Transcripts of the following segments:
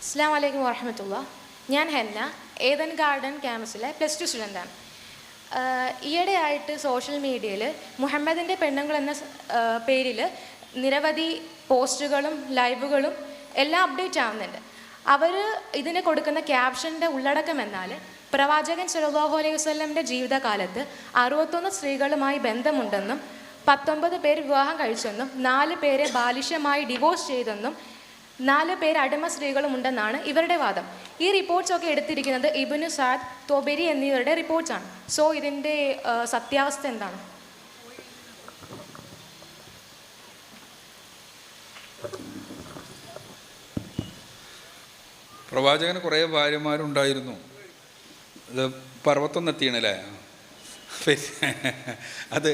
അസ്സാം വലൈക്കും വാഹമത്തുള്ള ഞാൻ ഹെന്ന ഏതൻ ഗാർഡൻ ക്യാമ്പസിലെ പ്ലസ് ടു സ്റ്റുഡന്റാണ് ഈയിടെയായിട്ട് സോഷ്യൽ മീഡിയയിൽ മുഹമ്മദിന്റെ പെണ്ണുങ്ങൾ എന്ന പേരിൽ നിരവധി പോസ്റ്റുകളും ലൈവുകളും എല്ലാം അപ്ഡേറ്റ് ആവുന്നുണ്ട്. അവർ ഇതിന് കൊടുക്കുന്ന ക്യാപ്ഷന്റെ ഉള്ളടക്കം എന്നാൽ പ്രവാചകൻ സല്ലല്ലാഹു അലൈഹി വസ്ലമിന്റെ ജീവിതകാലത്ത് അറുപത്തൊന്ന് സ്ത്രീകളുമായി ബന്ധമുണ്ടെന്നും പത്തൊമ്പത് പേര് വിവാഹം കഴിച്ചെന്നും നാല് പേരെ ബാലിഷ്യമായി ഡിവോഴ്സ് ചെയ്തെന്നും നാല് പേർ അടിമ സ്ത്രീകളും ഉണ്ടെന്നാണ് ഇവരുടെ വാദം. ഈ റിപ്പോർട്ട്സ് ഒക്കെ എടുത്തിരിക്കുന്നത് ഇബിനു സാദ് തോബെരി എന്നിവരുടെ റിപ്പോർട്ട്സാണ് സോ ഇതിന്റെ സത്യാവസ്ഥ എന്താണ്? പ്രവാചകന് കുറേ ഭാര്യമാരുണ്ടായിരുന്നു. ഇത് പർവത്തൊന്നെത്തിയണല്ലേ? പിന്നെ അത്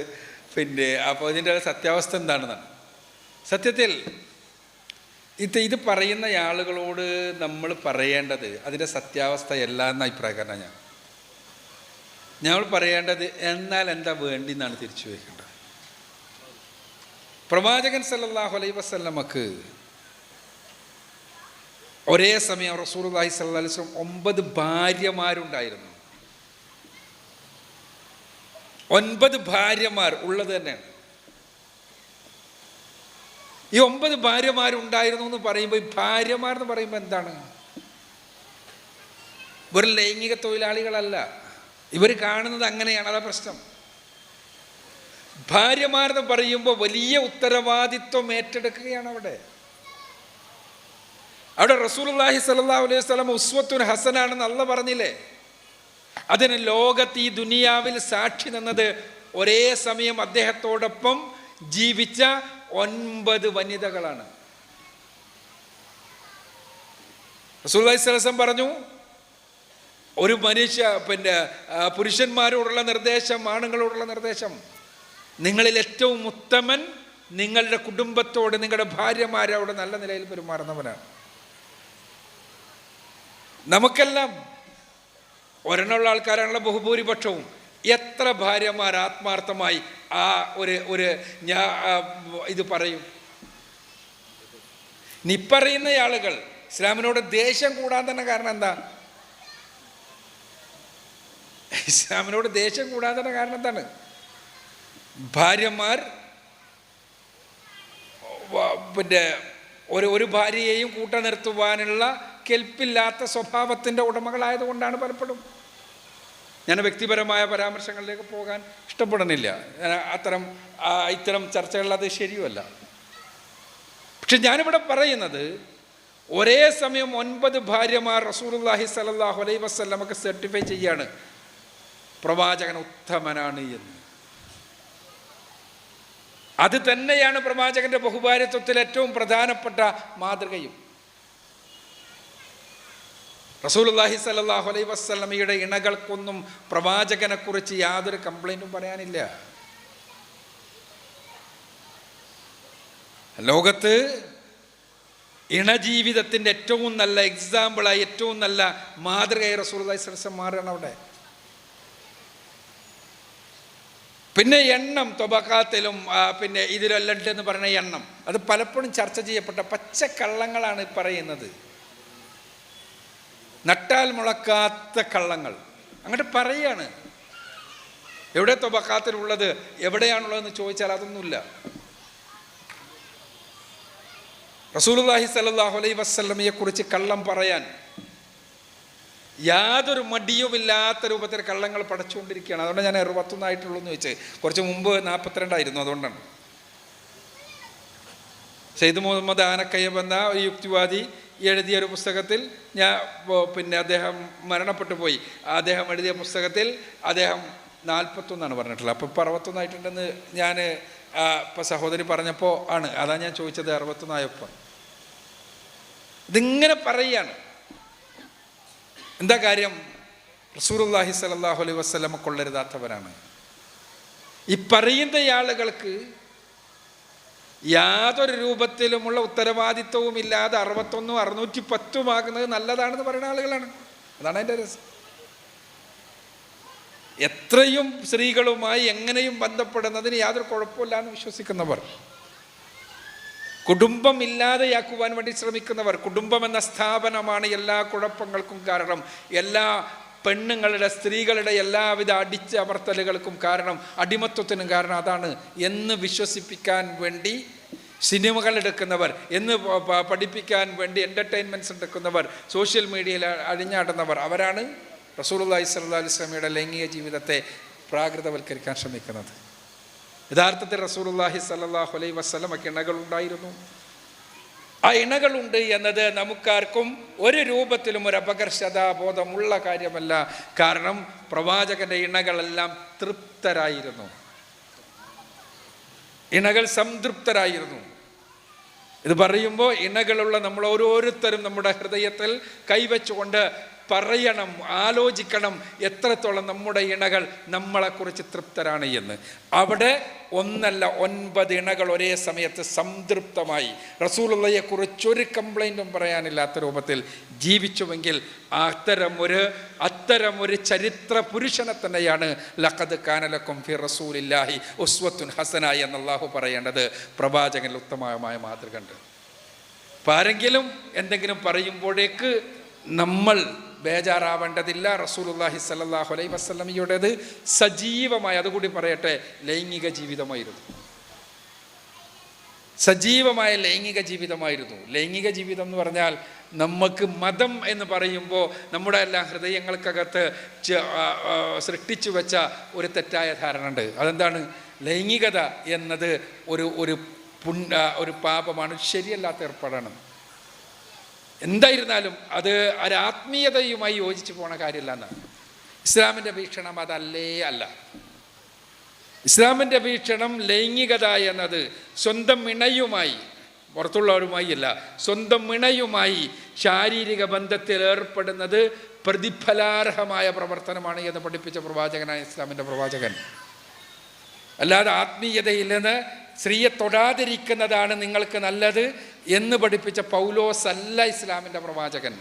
പിന്നെ അപ്പോൾ ഇതിന്റെ സത്യാവസ്ഥ എന്താണെന്നാണ്? സത്യത്തിൽ ഇത് ഇത് പറയുന്ന ആളുകളോട് നമ്മൾ പറയേണ്ടത് അതിന്റെ സത്യാവസ്ഥയല്ല എന്ന അഭിപ്രായക്കാരനാണ് ഞാൻ. ഞങ്ങൾ പറയേണ്ടത് എന്നാൽ എന്താ വേണ്ടി എന്നാണ് തിരിച്ചു വയ്ക്കേണ്ടത് പ്രവാചകൻ സല്ലാഹു അലൈ വസല്ലമക്ക് ഒരേ സമയം സല്ലല്ലാഹു അലൈഹി വസല്ലം ഒമ്പത് ഭാര്യമാരുണ്ടായിരുന്നു. ഒൻപത് ഭാര്യമാർ ഉള്ളത് തന്നെയാണ്. ഈ ഒമ്പത് ഭാര്യമാരുണ്ടായിരുന്നു എന്ന് പറയുമ്പോൾ ഈ ഭാര്യമാർ എന്ന് പറയുമ്പോൾ എന്താണ്? ഇവർ ലൈംഗിക തൊഴിലാളികളല്ല. ഇവർ കാണുന്നത് അങ്ങനെയാണ് അതാ പ്രശ്നം. ഭാര്യമാരെന്ന് പറയുമ്പോൾ വലിയ ഉത്തരവാദിത്വം ഏറ്റെടുക്കുകയാണ് അവിടെ. അവിടെ റസൂലുള്ളാഹി സല്ലാ അലൈഹി സ്വലം ഉസ്വത്തുൻ ഹസനാണെന്ന് അല്ല പറഞ്ഞില്ലേ? അതിന് ലോകത്ത് ഈ ദുനിയാവിൽ സാക്ഷി നിന്നത് ഒരേ സമയം അദ്ദേഹത്തോടൊപ്പം ജീവിച്ച ഒൻപത് വനിതകളാണ്. റസൂൽ പറഞ്ഞു ഒരു മനുഷ്യ പിന്നെ പുരുഷന്മാരോടുള്ള നിർദ്ദേശം ആണുങ്ങളോടുള്ള നിർദ്ദേശം. നിങ്ങളിൽ ഏറ്റവും ഉത്തമൻ നിങ്ങളുടെ കുടുംബത്തോട് നിങ്ങളുടെ ഭാര്യമാരോട് നല്ല നിലയിൽ പെരുമാറുന്നവനാണ്. നമുക്കെല്ലാം ഒരെണ്ണമുള്ള ആൾക്കാരാണല്ലോ ബഹുഭൂരിപക്ഷവും. എത്ര ഭാര്യമാർ ആത്മാർത്ഥമായി ആ ഒരു ഒരു ഞാ ഇത് പറയും? നീ പറയുന്ന ആളുകൾ ഇസ്ലാമിനോട് ദേഷ്യം കൂടാൻ തന്നെ കാരണം എന്താ? ഇസ്ലാമിനോട് ദേഷ്യം കൂടാൻ തന്നെ കാരണം എന്താണ്? ഭാര്യമാർ പിന്നെ ഒരു ഒരു ഭാര്യയെയും കൂട്ട നിർത്തുവാനുള്ള കെൽപ്പില്ലാത്ത സ്വഭാവത്തിന്റെ ഉടമകളായതുകൊണ്ടാണ് പലപ്പോഴും ഞാൻ വ്യക്തിപരമായ പരാമർശങ്ങളിലേക്ക് പോകാൻ ഇഷ്ടപ്പെടുന്നില്ല. അത്തരം ഇത്തരം ചർച്ചകളിൽ അത് ശരിയുമല്ല. പക്ഷെ ഞാനിവിടെ പറയുന്നത് ഒരേ സമയം ഒൻപത് ഭാര്യമാർ റസൂലുള്ളാഹി സ്വല്ലല്ലാഹു അലൈഹി വസ്ലമൊക്കെ സർട്ടിഫൈ ചെയ്യാണ്. പ്രവാചകൻ ഉത്തമനാണ് എന്ന്. അത് തന്നെയാണ് പ്രവാചകന്റെ ബഹുഭാര്യത്വത്തിൽ ഏറ്റവും പ്രധാനപ്പെട്ട മാതൃകയും. റസൂലുള്ളാഹി സ്വല്ലല്ലാഹു അലൈ വസല്ലമയുടെ ഇണകൾക്കൊന്നും പ്രവാചകനെ കുറിച്ച് യാതൊരു കംപ്ലൈന്റും പറയാനില്ല. ലോകത്ത് ഇണജീവിതത്തിന്റെ ഏറ്റവും നല്ല എക്സാമ്പിളായി ഏറ്റവും നല്ല മാതൃകയായി അലൈഹി വസല്ലം മാറുകയാണ് അവിടെ. പിന്നെ എണ്ണം തൊബക്കാത്തിലും പിന്നെ ഇതിലെല്ലാം ഉണ്ട് പറയുന്ന എണ്ണം. അത് പലപ്പോഴും ചർച്ച ചെയ്യപ്പെട്ട പച്ചക്കള്ളങ്ങളാണ് കള്ളങ്ങളാണ് പറയുന്നത്. നട്ടാൽ മുളക്കാത്ത കള്ളങ്ങൾ. അങ്ങോട്ട് പറയാണ്. എവിടെ തൊബക്കാത്തിലുള്ളത് എവിടെയാണുള്ളതെന്ന് ചോദിച്ചാൽ അതൊന്നുമില്ല. റസൂലുള്ളാഹി സല്ലാഹു അലൈഹി വസല്ലമയെ കുറിച്ച് കള്ളം പറയാൻ യാതൊരു മടിയുമില്ലാത്ത രൂപത്തിൽ കള്ളങ്ങൾ പടച്ചുകൊണ്ടിരിക്കുകയാണ്. അതുകൊണ്ട് ഞാൻ അറുപത്തൊന്നായിട്ടുള്ളൂ എന്ന് വെച്ച് കുറച്ച് മുമ്പ് നാൽപ്പത്തിരണ്ടായിരുന്നു അതുകൊണ്ടാണ്. സെയ്ദ് മുഹമ്മദ് ആനക്കയ്യബ് എന്ന ഒരു യുക്തിവാദി എഴുതിയ ഒരു പുസ്തകത്തിൽ ഞാൻ പിന്നെ അദ്ദേഹം മരണപ്പെട്ടു പോയി. അദ്ദേഹം എഴുതിയ പുസ്തകത്തിൽ അദ്ദേഹം നാൽപ്പത്തൊന്നാണ് പറഞ്ഞിട്ടുള്ളത്. അപ്പോൾ ഇപ്പോൾ അറുപത്തൊന്നായിട്ടുണ്ടെന്ന് ഞാൻ ഇപ്പോൾ സഹോദരി പറഞ്ഞപ്പോൾ ആണ്. അതാ ഞാൻ ചോദിച്ചത് അറുപത്തൊന്നായപ്പോൾ ഇതിങ്ങനെ പറയുകയാണ് എന്താ കാര്യം? റസൂറുല്ലാഹി സലാഹു അലൈഹി വസ്ലമ കൊള്ളരുതാത്തവരാണ് ഈ പറയുന്ന ആളുകൾക്ക് യാതൊരു രൂപത്തിലുമുള്ള ഉത്തരവാദിത്വവും ഇല്ലാതെ അറുപത്തൊന്നും അറുന്നൂറ്റി പത്തുമാകുന്നത് നല്ലതാണെന്ന് പറയുന്ന ആളുകളാണ്. അതാണ് എന്റെ രസം. എത്രയും സ്ത്രീകളുമായി എങ്ങനെയും ബന്ധപ്പെടുന്നതിന് യാതൊരു കുഴപ്പമില്ല എന്ന് വിശ്വസിക്കുന്നവർ. കുടുംബം ഇല്ലാതെയാക്കുവാൻ വേണ്ടി ശ്രമിക്കുന്നവർ. കുടുംബം എന്ന സ്ഥാപനമാണ് എല്ലാ കുഴപ്പങ്ങൾക്കും കാരണം. എല്ലാ പെണ്ണുങ്ങളുടെ സ്ത്രീകളുടെ എല്ലാവിധ അടിച്ചമർത്തലുകൾക്കും കാരണം അടിമത്വത്തിനും കാരണം അതാണ് എന്ന് വിശ്വസിപ്പിക്കാൻ വേണ്ടി സിനിമകൾ എടുക്കുന്നവർ എന്ന് പഠിപ്പിക്കാൻ വേണ്ടി എന്റർടൈൻമെന്റ്സ് എടുക്കുന്നവർ സോഷ്യൽ മീഡിയയിൽ അഴിഞ്ഞാടുന്നവർ അവരാണ് റസൂലുള്ളാഹി സ്വല്ലല്ലാഹി അലൈഹി വസല്ലമയുടെ ലൈംഗിക ജീവിതത്തെ പ്രാകൃതവൽക്കരിക്കാൻ ശ്രമിക്കുന്നത്. യഥാർത്ഥത്തിൽ റസൂലുള്ളാഹി സ്വല്ലല്ലാഹു അലൈഹി വസല്ലമക്ക് ഇണകളുണ്ടായിരുന്നു. ആ ഇണകളുണ്ട് എന്നത് നമുക്കാർക്കും ഒരു രൂപത്തിലും ഒരു അപകർഷതാബോധമുള്ള കാര്യമല്ല. കാരണം പ്രവാചകന്റെ ഇണകളെല്ലാം തൃപ്തരായിരുന്നു. ഇണകൾ സംതൃപ്തരായിരുന്നു. ഇത് പറയുമ്പോൾ ഇണകളുള്ള നമ്മൾ ഓരോരുത്തരും നമ്മുടെ ഹൃദയത്തിൽ കൈവച്ചുകൊണ്ട് പറയണം ആലോചിക്കണം എത്രത്തോളം നമ്മുടെ ഇണകൾ നമ്മളെക്കുറിച്ച് തൃപ്തരാണ് എന്ന്. അവിടെ ഒന്നല്ല ഒൻപത് ഇണകൾ ഒരേ സമയത്ത് സംതൃപ്തമായി. റസൂലുള്ളയെക്കുറിച്ചൊരു കംപ്ലൈന്റും പറയാനില്ലാത്ത രൂപത്തിൽ ജീവിച്ചുവെങ്കിൽ അത്തരമൊരു അത്തരമൊരു ചരിത്ര പുരുഷനെ തന്നെയാണ് ലഖദ് കാനലക്കും ഫി റസൂലില്ലാഹി ഉസ്വത്തുൻ ഹസന എന്ന് അള്ളാഹു പറയേണ്ടത്. പ്രവാചകനിൽ ഉത്തമമായ മാതൃക ഉണ്ട്. അപ്പം ആരെങ്കിലും എന്തെങ്കിലും പറയുമ്പോഴേക്ക് നമ്മൾ ബേജാറാവേണ്ടതില്ല. റസൂലുള്ളാഹി സല്ലാഹു അലൈ വസ്ലമിയുടേത് സജീവമായി അതുകൂടി പറയട്ടെ ലൈംഗിക ജീവിതമായിരുന്നു. സജീവമായ ലൈംഗിക ജീവിതമായിരുന്നു. ലൈംഗിക ജീവിതം എന്ന് പറഞ്ഞാൽ നമുക്ക് മതം എന്ന് പറയുമ്പോൾ നമ്മുടെ എല്ലാ ഹൃദയങ്ങൾക്കകത്ത് സൃഷ്ടിച്ചു വെച്ച ഒരു തെറ്റായ ധാരണ ഉണ്ട്. അതെന്താണ്? ലൈംഗികത എന്നത് ഒരു ഒരു പുണ്യ ഒരു പാപമാണ്. ശരിയല്ലാത്ത ഏർപ്പാടാണ്. എന്തായിരുന്നാലും അത് ഒരാത്മീയതയുമായി യോജിച്ചു പോണ കാര്യമല്ല എന്നാണ് ഇസ്ലാമിന്റെ വീക്ഷണം അതല്ലേ അല്ല. ഇസ്ലാമിന്റെ വീക്ഷണം ലൈംഗികത എന്നത് സ്വന്തം ഇണയുമായി പുറത്തുള്ളവരുമായി അല്ല സ്വന്തം ഇണയുമായി ശാരീരിക ബന്ധത്തിൽ ഏർപ്പെടുന്നത് പ്രതിഫലാർഹമായ പ്രവർത്തനമാണ് എന്ന് പഠിപ്പിച്ച പ്രവാചകനായ ഇസ്ലാമിന്റെ പ്രവാചകൻ. അല്ലാതെ ആത്മീയതയിൽ നിന്ന് സ്ത്രീയെ തൊടാതിരിക്കുന്നതാണ് നിങ്ങൾക്ക് നല്ലത് എന്ന് പഠിപ്പിച്ച പൗലോസ് അല്ല ഇസ്ലാമിന്റെ പ്രവാചകൻ.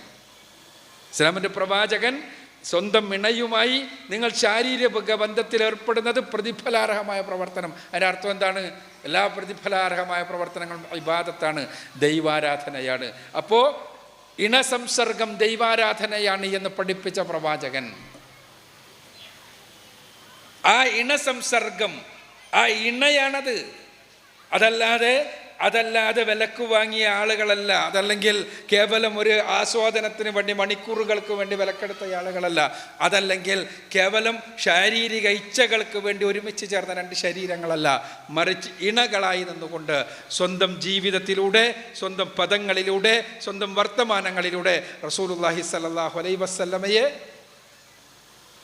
ഇസ്ലാമിന്റെ പ്രവാചകൻ സ്വന്തം ഇണയുമായി നിങ്ങൾ ശാരീരിക ബന്ധത്തിൽ ഏർപ്പെടുന്നത് പ്രതിഫലാർഹമായ പ്രവർത്തനം. അതിന്റെ അർത്ഥം എന്താണ്? എല്ലാ പ്രതിഫലാർഹമായ പ്രവർത്തനങ്ങളും ഇബാദത്താണ് ദൈവാരാധനയാണ്. അപ്പോൾ ഇണസംസർഗം ദൈവാരാധനയാണ് എന്ന് പഠിപ്പിച്ച പ്രവാചകൻ. ആ ഇണസംസർഗം ആ ഇണയാണത്. അതല്ലാതെ അതല്ലാതെ വിലക്ക് വാങ്ങിയ ആളുകളല്ല. അതല്ലെങ്കിൽ കേവലം ഒരു ആസ്വാദനത്തിന് വേണ്ടി മണിക്കൂറുകൾക്ക് വേണ്ടി വിലക്കെടുത്ത ആളുകളല്ല. അതല്ലെങ്കിൽ കേവലം ശാരീരിക ഇച്ഛകൾക്ക് വേണ്ടി ഒരുമിച്ച് ചേർന്ന രണ്ട് ശരീരങ്ങളല്ല. മറിച്ച് ഇണകളായി നിന്നുകൊണ്ട് സ്വന്തം ജീവിതത്തിലൂടെ സ്വന്തം പദങ്ങളിലൂടെ സ്വന്തം വർത്തമാനങ്ങളിലൂടെ റസൂലുള്ളാഹി സ്വല്ലല്ലാഹു അലൈ വസല്ലമയെ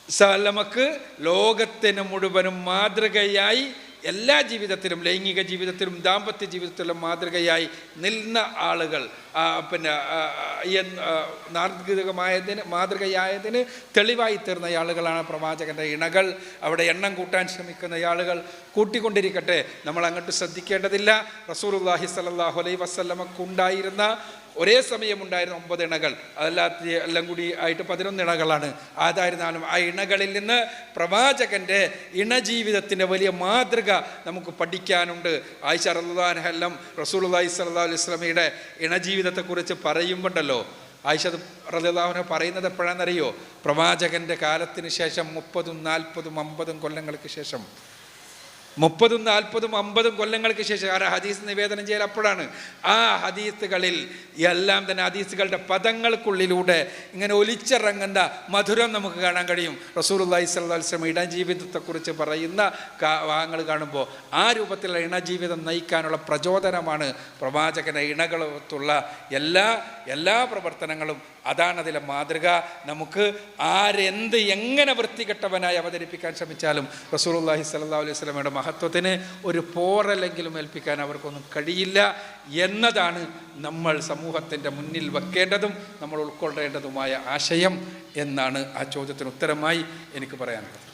സലമക്ക് ലോകത്തിന് മുഴുവനും മാതൃകയായി എല്ലാ ജീവിതത്തിലും ലൈംഗിക ജീവിതത്തിലും ദാമ്പത്യ ജീവിതത്തിലും മാതൃകയായി നിന്ന ആളുകൾ പിന്നെ നാർഗികമായതിന് മാതൃകയായതിന് തെളിവായി തീർന്ന ആളുകളാണ് പ്രവാചകന്റെ ഇണകൾ. അവിടെ എണ്ണം കൂട്ടാൻ ശ്രമിക്കുന്ന ആളുകൾ കൂട്ടിക്കൊണ്ടിരിക്കട്ടെ. നമ്മൾ അങ്ങോട്ട് ശ്രദ്ധിക്കേണ്ടതില്ല. റസൂലുള്ളാഹി സ്വല്ലല്ലാഹു അലൈ വസ്ലമക്കുണ്ടായിരുന്ന ഒരേ സമയമുണ്ടായിരുന്ന ഒമ്പത് ഇണകൾ. അതല്ലാത്ത എല്ലാം കൂടി ആയിട്ട് പതിനൊന്ന് ഇണകളാണ്. അതായിരുന്നാലും ആ ഇണകളിൽ നിന്ന് പ്രവാചകന്റെ ഇണജീവിതത്തിന്റെ വലിയ മാതൃക നമുക്ക് പഠിക്കാനുണ്ട്. ആയിഷ റല്ലാഹെല്ലാം റസൂലുള്ളാഹി സ്വല്ലല്ലാഹു അലൈഹി വസല്ലമയുടെ ഇണജീവിതത്തെക്കുറിച്ച് പറയുമ്പോണ്ടല്ലോ. ആയിഷത് റലാഹുനെ പറയുന്നത് എപ്പോഴാണെന്നറിയോ? പ്രവാചകന്റെ കാലത്തിന് ശേഷം മുപ്പതും നാൽപ്പതും അമ്പതും കൊല്ലങ്ങൾക്ക് ശേഷം. മുപ്പതും നാൽപ്പതും അമ്പതും കൊല്ലങ്ങൾക്ക് ശേഷം ആ ഹദീസ് നിവേദനം ചെയ്യൽ അപ്പോഴാണ്. ആ ഹദീസുകളിൽ എല്ലാം തന്നെ ഹദീസുകളുടെ പദങ്ങൾക്കുള്ളിലൂടെ ഇങ്ങനെ ഒലിച്ചിറങ്ങുന്ന മധുരം നമുക്ക് കാണാൻ കഴിയും. അലൈഹി വസല്ലം ഇണജീവിതത്തെക്കുറിച്ച് പറയുന്ന ഭാഗങ്ങൾ കാണുമ്പോൾ ആ രൂപത്തിലുള്ള ഇണജീവിതം നയിക്കാനുള്ള പ്രചോദനമാണ് പ്രവാചകനെ ഇണകളത്തുള്ള എല്ലാ എല്ലാ പ്രവർത്തനങ്ങളും അതാണ് അതിലെ മാതൃക. നമുക്ക് ആരെന്ത് എങ്ങനെ വൃത്തികെട്ടവനായി അവതരിപ്പിക്കാൻ ശ്രമിച്ചാലും റസൂലുള്ളാഹി സല്ലാ അലൈഹി സ്വലമയുടെ മഹത്വത്തിന് ഒരു പോറല്ലെങ്കിലും ഏൽപ്പിക്കാൻ അവർക്കൊന്നും കഴിയില്ല എന്നതാണ് നമ്മൾ സമൂഹത്തിന്റെ മുന്നിൽ വെക്കേണ്ടതും നമ്മൾ ഉൾക്കൊള്ളേണ്ടതുമായ ആശയം എന്നാണ് ആ ചോദ്യത്തിന് ഉത്തരമായി എനിക്ക് പറയാനുള്ളത്.